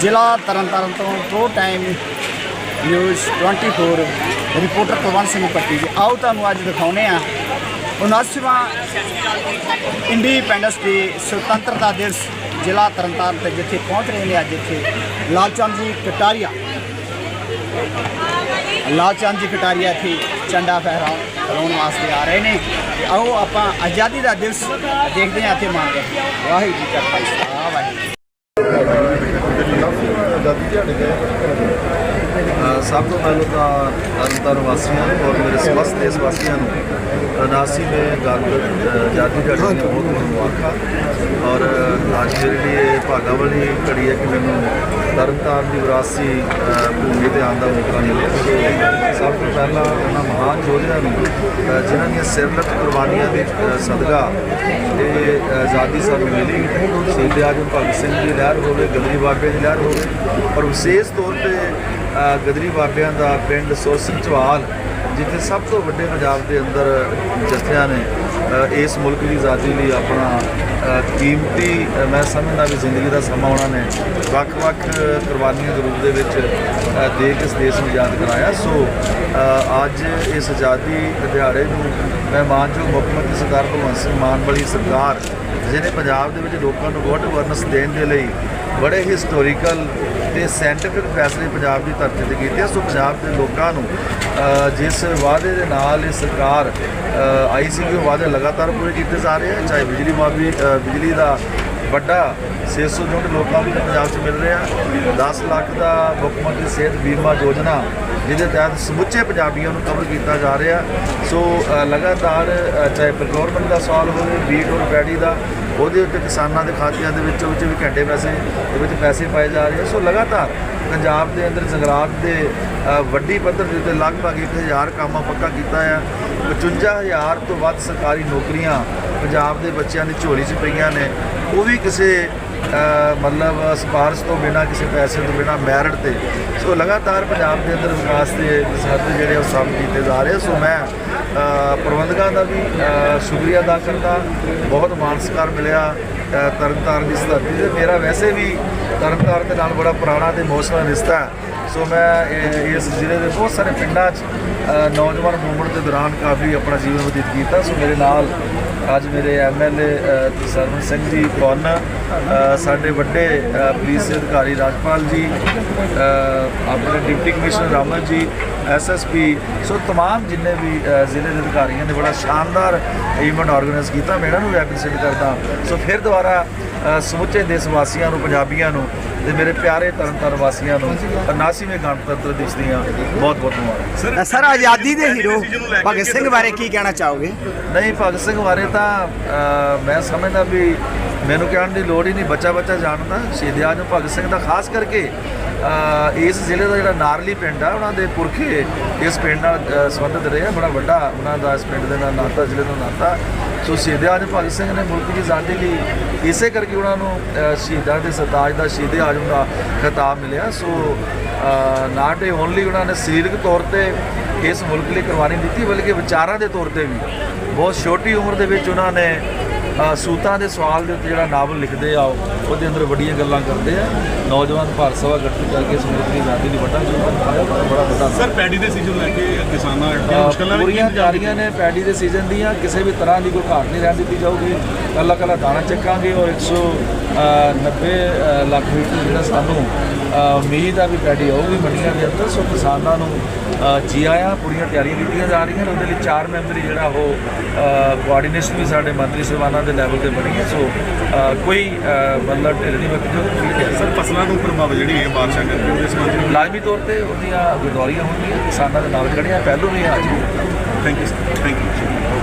ਜ਼ਿਲ੍ਹਾ ਤਰਨਤਾਰਨ ਤੋਂ pro time news 24 reporter Kulwant Singh Patti ji. ਆਓ ਤੁਹਾਨੂੰ ਅੱਜ ਦਿਖਾਉਨੇ ਆ। 79ਵਾਂ ਇੰਡੀਪੈਂਡੈਂਸ ਡੇ ਸੁਤੰਤਰਤਾ ਦਿਵਸ ਜ਼ਿਲ੍ਹਾ ਤਰਨਤਾਰਨ ਤੇ ਜਿੱਥੇ ਪਹੁੰਚ ਰਹੇ ਨੇ ਅੱਜ ਇੱਥੇ। ਲਾਲਚੰਦ ਜੀ ਕਟਾਰੀਆ। ਲਾਲਚੰਦ ਜੀ ਕਟਾਰੀਆ ਇੱਥੇ ਝੰਡਾ ਫਹਿਰਾਉਣ ਫਹਿਰਾਉਣ ਵਾਸਤੇ ਆ ਰਹੇ ਨੇ। ਆਓ ਆਪਾਂ ਆਜ਼ਾਦੀ ਦਾ ਦਿਵਸ ਦੇਖਦੇ ਹਾਂ ਇੱਥੇ ਮਾਣ ਕੇ ਵਾਹਿਗੁਰੂ ਜੀ ਕਾ ਖਾਲਸਾ, ਵਾਹਿਗੁਰੂ ਆਜ਼ਾਦੀ ਦਿਹਾੜੇ ਦੇ ਸਭ ਤੋਂ ਪਹਿਲਾਂ ਤਾਂ ਤਰਨਤਾਰਨ ਵਾਸੀਆਂ ਨੂੰ ਔਰ ਮੇਰੇ ਸਮਸਤ ਦੇਸ਼ ਵਾਸੀਆਂ ਨੂੰ 79ਵੇਂ ਗਣਤੰਤਰ ਆਜ਼ਾਦੀ ਦਿਹਾੜੇ ਦੀਆਂ ਬਹੁਤ ਬਹੁਤ ਮੁਬਾਰਕਾਂ। ਔਰ ਅੱਜ ਮੇਰੇ ਲਈ ਇਹ ਭਾਗਾਂ ਵਾਲੀ ਘੜੀ ਹੈ ਕਿ ਮੈਨੂੰ ਤਰਨਤਾਰਨ ਦੀ ਵਿਰਾਸੀ ਭੂਮੀ ਤੇ ਆਉਣ ਦਾ ਮੌਕਾ ਮਿਲਿਆ। ਸਭ ਤੋਂ ਪਹਿਲਾਂ ਉਹਨਾਂ ਮਹਾਨ ਯੋਧਿਆਂ ਨੂੰ ਜਿਨ੍ਹਾਂ ਦੀਆਂ ਸਿਰਲੱਟ ਕੁਰਬਾਨੀਆਂ ਦੇ ਸਦਕਾ ਇਹ ਆਜ਼ਾਦੀ ਸਾਨੂੰ ਮਿਲੀ। ਸ਼ਹੀਦ ਆਜਮ ਭਗਤ ਸਿੰਘ ਦੀ ਲਹਿਰ ਹੋਵੇ ਗੰਦੀ ਬਾਬੇ ਦੀ ਲਹਿਰ ਹੋਵੇ, ਔਰ ਵਿਸ਼ੇਸ਼ ਤੌਰ ਤੇ ਗਦਰੀ ਬਾਬਿਆਂ ਦਾ ਪਿੰਡ ਸੋਸਨ ਚਵਾਲ ਜਿੱਥੇ ਸਭ ਤੋਂ ਵੱਡੇ ਪੰਜਾਬ ਦੇ ਅੰਦਰ ਜਥਿਆਂ ਨੇ ਇਸ ਮੁਲਕ ਦੀ ਆਜ਼ਾਦੀ ਲਈ ਆਪਣਾ ਕੀਮਤੀ ਮੈਂ ਸਮਝਦਾ ਵੀ ਜ਼ਿੰਦਗੀ ਦਾ ਸਮਾਂ ਉਹਨਾਂ ਨੇ ਵੱਖ-ਵੱਖ ਕੁਰਬਾਨੀਆਂ ਦੇ ਰੂਪ ਦੇ ਵਿੱਚ ਅ, ਦੇ ਕੇ ਇਸ ਦੇਸ਼ ਨੂੰ ਆਜ਼ਾਦ ਕਰਾਇਆ। ਸੋ ਅੱਜ ਇਸ ਆਜ਼ਾਦੀ ਦਿਹਾੜੇ ਨੂੰ ਮੈਂ ਮਾਨਯੋਗ ਮੁੱਖ ਮੰਤਰੀ ਸਰਦਾਰ ਭਗਵੰਤ ਸਿੰਘ ਮਾਨ ਵਾਲੀ ਸਰਕਾਰ ਜਿਹਨੇ ਪੰਜਾਬ ਦੇ ਵਿੱਚ ਲੋਕਾਂ ਨੂੰ ਗੁੱਡ ਵਰਨਸ ਦੇਣ ਦੇ ਲਈ ਬੜੇ ਹਿਸਟੋਰੀਕਲ ਤੇ ਸਾਇੰਟੀਫਿਕ ਫੈਸਲੇ ਪੰਜਾਬ ਦੀ ਧਰਤੀ ਤੇ ਕੀਤੇ ਆ। ਸੋ ਪੰਜਾਬ ਦੇ ਲੋਕਾਂ ਨੂੰ ਜਿਸ ਵਾਅਦੇ ਦੇ ਨਾਲ ਇਹ ਸਰਕਾਰ ਅ, ਆਈ ਸੀ ਕਿ ਵਾਅਦੇ ਲਗਾਤਾਰ ਪੂਰੇ ਕੀਤੇ ਜਾ ਰਹੇ ਆ ਚਾਹੇ ਬਿਜਲੀ ਮਾਫੀ ਬਿਜਲੀ ਦਾ ਵੱਡਾ 600 ਯੂਨਿਟ ਲੋਕਾਂ ਨੂੰ ਪੰਜਾਬ 'ਚ ਮਿਲ ਰਿਹਾ। 10 ਲੱਖ ਦਾ ਮੁੱਖ ਮੰਤਰੀ ਸਿਹਤ ਬੀਮਾ ਯੋਜਨਾ, ਜਿਹਦੇ ਤਹਿਤ ਸਮੁੱਚੇ ਪੰਜਾਬੀਆਂ ਨੂੰ ਕਵਰ ਕੀਤਾ ਜਾ ਰਿਹਾ। ਸੋ ਲਗਾਤਾਰ ਚਾਹੇ ਪ੍ਰੋਕੁਰਮੈਂਟ ਦਾ ਸਵਾਲ ਹੋਵੇ, ਬੀਟ ਔਰ ਪੈਡੀ ਦਾ, ਉਹਦੇ ਉੱਤੇ ਕਿਸਾਨਾਂ ਦੇ ਖਾਤਿਆਂ ਦੇ ਵਿੱਚ ਵਿੱਚ ਵੀ ਘੰਟੇ ਪੈਸੇ ਦੇ ਵਿੱਚ ਪੈਸੇ ਪਾਏ ਜਾ ਰਹੇ ਆ। ਸੋ, ਲਗਾਤਾਰ ਪੰਜਾਬ ਦੇ ਅੰਦਰ ਜੰਗਲਾਤ ਦੇ ਵੱਡੀ ਪੱਧਰ ਦੇ ਉੱਤੇ ਲਗਭਗ 1000 ਕੰਮ ਪੱਕਾ ਕੀਤਾ ਆ। 55000 ਤੋਂ ਵੱਧ ਸਰਕਾਰੀ ਨੌਕਰੀਆਂ ਪੰਜਾਬ ਦੇ ਬੱਚਿਆਂ ਦੀ ਝੋਲੀ 'ਚ ਪਈਆਂ ਨੇ, ਉਹ ਵੀ ਕਿਸੇ ਮਤਲਬ ਸਿਫਾਰਸ਼ ਤੋਂ ਬਿਨਾ, ਕਿਸੇ ਪੈਸੇ ਤੋਂ ਬਿਨਾ ਮੈਰਿਟ ਤੇ। ਸੋ ਲਗਾਤਾਰ ਪੰਜਾਬ ਦੇ ਅੰਦਰ ਵਿਕਾਸ ਦੇ ਸਾਧਨ ਜਿਹੜੇ ਉਹ ਸਭ ਕੀਤੇ ਜਾ ਰਹੇ ਆ। ਸੋ ਮੈਂ ਪ੍ਰਬੰਧਕਾਂ ਦਾ ਵੀ ਸ਼ੁਕਰੀਆ ਅਦਾ ਕਰਦਾ। ਬਹੁਤ ਮਾਣ ਸਤਿਕਾਰ ਮਿਲਿਆ ਤਰਨਤਾਰਨ ਦੀ ਧਰਤੀ ਤੇ। ਮੇਰਾ ਵੈਸੇ ਵੀ ਤਰਨਤਾਰਨ ਦੇ ਨਾਲ ਬੜਾ ਪੁਰਾਣਾ ਤੇ ਇਮੋਸ਼ਨਲ ਰਿਸ਼ਤਾ ਹੈ। ਸੋ ਮੈਂ ਇਹ- ਇਸ ਜ਼ਿਲ੍ਹੇ ਦੇ ਬਹੁਤ ਸਾਰੇ ਪਿੰਡਾਂ 'ਚ ਅ, ਨੌਜਵਾਨ ਮੂਵਮੈਂਟ ਦੇ ਦੌਰਾਨ ਕਾਫੀ ਆਪਣਾ ਜੀਵਨ ਬਤੀਤ ਕੀਤਾ ਸੋ ਮੇਰੇ ਨਾਲ ਅੱਜ ਮੇਰੇ ਐਮਐਲਏ ਸਰਵਨ ਸਿੰਘ ਜੀ ਕੌਨ ਅ, ਸਾਡੇ ਵੱਡੇ ਅ, ਪੁਲਿਸ ਅਧਿਕਾਰੀ ਰਾਜਪਾਲ ਜੀ ਅ, ਆਪਣੇ ਡਿਪਟੀ ਕਮਿਸ਼ਨਰ ਰਾਮਨ ਜੀ ਐਸਐਸਪੀ ਸੋ तमाम ਜਿੰਨੇ ਵੀ ਅ, ਜ਼ਿਲ੍ਹੇ ਦੇ ਅਧਿਕਾਰੀਆਂ ਨੇ ਬੜਾ ਸ਼ਾਨਦਾਰ ਇਵੈਂਟ ਆਰਗੇਨਾਈਜ਼ ਕੀਤਾ ਮੈਂ ਇਹਨਾਂ ਨੂੰ ਐਪਰੀਸ਼ੀਏਟ ਕਰਦਾ ਸੋ ਫਿਰ ਦੁਬਾਰਾ ਅ, ਸਮੁੱਚੇ ਦੇਸ਼ ਵਾਸੀਆਂ ਨੂੰ ਪੰਜਾਬੀਆਂ ਨੂੰ ਤੇ ਮੇਰੇ ਪਿਆਰੇ ਤਰਨਤਾਰਨ ਵਾਸੀਆਂ ਨੂੰ 79ਵੇਂ ਗਣਤੰਤਰ ਦਿਵਸ ਦੀਆਂ ਬਹੁਤ ਬਹੁਤ ਮੁਬਾਰਕਾਂ। ਸਰ ਆਜ਼ਾਦੀ ਦੇ ਹੀਰੋ ਭਗਤ ਸਿੰਘ ਬਾਰੇ ਕੀ ਕਹਿਣਾ ਚਾਹੋਗੇ? ਨਹੀਂ ਭਗਤ ਸਿੰਘ ਬਾਰੇ ਤਾਂ ਮੈਂ ਸਮਝਦਾ ਵੀ ਮੈਨੂੰ ਕਹਿਣ ਦੀ ਲੋੜ ਹੀ ਨਹੀਂ ਬੱਚਾ ਬੱਚਾ ਜਾਣਦਾ ਸ਼ਹੀਦ ਆਜਮ ਭਗਤ ਸਿੰਘ ਦਾ ਖਾਸ ਕਰਕੇ ਇਸ ਜ਼ਿਲ੍ਹੇ ਦਾ ਜਿਹੜਾ ਨਾਰਲੀ ਪਿੰਡ ਆ ਉਹਨਾਂ ਦੇ ਪੁਰਖੇ ਇਸ ਪਿੰਡ ਨਾਲ ਸੰਬੰਧਿਤ ਰਹੇ ਆ ਬੜਾ ਵੱਡਾ ਉਹਨਾਂ ਦਾ ਇਸ ਪਿੰਡ ਦੇ ਨਾਲ ਨਾਤਾ ਜ਼ਿਲ੍ਹੇ ਦਾ ਨਾਤਾ। ਸੋ ਸ਼ਹੀਦ ਆਜਮ ਭਗਤ ਸਿੰਘ ਨੇ ਮੁਲਕ ਦੀ ਆਜ਼ਾਦੀ ਲਈ ਇਸੇ ਕਰਕੇ ਉਹਨਾਂ ਨੂੰ ਸ਼ਹੀਦਾਂ ਦੇ ਸਰਤਾਜ ਦਾ ਸ਼ਹੀਦ ਆਜਮ ਦਾ ਖਿਤਾਬ ਮਿਲਿਆ। ਸੋ ਨਾਟ ਏ ਓਨਲੀ ਉਹਨਾਂ ਨੇ ਸਰੀਰਕ ਤੌਰ ਤੇ ਇਸ ਮੁਲਕ ਲਈ ਕੁਰਬਾਨੀ ਦਿੱਤੀ, ਬਲਕਿ ਵਿਚਾਰਾਂ ਦੇ ਤੌਰ ਤੇ ਵੀ। ਬਹੁਤ ਛੋਟੀ ਉਮਰ ਦੇ ਵਿੱਚ ਉਹਨਾਂ ਨੇ ਸੂਤਾਂ ਦੇ ਸਵਾਲ ਦੇ ਉੱਤੇ ਜਿਹੜਾ ਨਾਵਲ ਲਿਖਦੇ ਆ ਉਹ- ਉਹਦੇ ਅੰਦਰ ਵੱਡੀਆਂ ਗੱਲਾਂ ਕਰਦੇ ਆ। ਨੌਜਵਾਨ ਭਾਰਤ ਸਭਾ ਗਠਨ ਕਰਕੇ ਦੀ ਆਜ਼ਾਦੀ ਲਈ ਵੱਡਾ ਪਾਇਆ ਬੜਾ ਵੱਡਾ ਸਰ ਪੈਡੀ ਦੇ ਸੀਜ਼ਨ ਲੈ ਕੇ ਕਿਸਾਨਾਂ ਅ, ਮੁਸ਼ਕਲਾਂ ਵੀ ਪੂਰੀਆਂ ਤਿਆਰੀਆਂ ਨੇ ਪੈਡੀ ਦੇ ਸੀਜ਼ਨ ਦੀਆਂ। ਕਿਸੇ ਵੀ ਤਰ੍ਹਾਂ ਦੀ ਕੋਈ ਘਾਟ ਨਹੀਂ ਰਹਿਣ ਦਿੱਤੀ ਜਾਊਗੀ। ਕੱਲਾ ਕੱਲਾ ਦਾਣਾ ਚੱਕਾਂਗੇ ਔਰ 190 ਲੱਖ ਲੀਟਰ ਜਿਹੜਾ ਸਾਨੂੰ ਉਮੀਦ ਆ ਵੀ ਪੈਡੀ ਆਊਗੀ ਮੰਡੀਆਂ ਦੇ ਅੰਦਰ। ਸੋ ਕਿਸਾਨਾਂ ਨੂੰ ਜੀ ਆਇਆਂ ਪੂਰੀਆਂ ਤਿਆਰੀਆਂ ਕੀਤੀਆਂ ਜਾ ਰਹੀਆਂ ਨੇ। ਉਹਦੇ ਲਈ ਚਾਰ ਮੈਂਬਰੀ ਜਿਹੜਾ ਉਹ ਕੋਆਰਡੀਨੇਸ਼ਨ ਵੀ ਸਾਡੇ ਮੰਤਰੀ ਸਾਹਿਬਾਨਾਂ ਦੇ ਲੈਵਲ ਤੇ ਬਣੀ ਹੈ। ਸੋ ਕੋਈ ਮਤਲਬ ਢਿੱਲ ਨਹੀਂ ਵਰਤੀ ਸਰ ਫਸਲਾਂ ਨੂੰ ਪ੍ਰਭਾਵ ਜਿਹੜੀ ਹੈ ਬਾਰਿਸ਼ਾਂ ਕਰਕੇ ਉਹਦੇ ਸੰਬੰਧੀ ਲਾਜ਼ਮੀ ਤੌਰ ਤੇ ਉਹਦੀਆਂ ਗਰਦੌਰੀਆਂ ਹੋਣਗੀਆਂ ਕਿਸਾਨਾਂ ਦੇ ਨਾਲ ਖੜੀਆਂ ਪਹਿਲੋਂ ਵੀ ਆ ਜੀ ਥੈਂਕ ਯੂ ਥੈਂਕ ਯੂ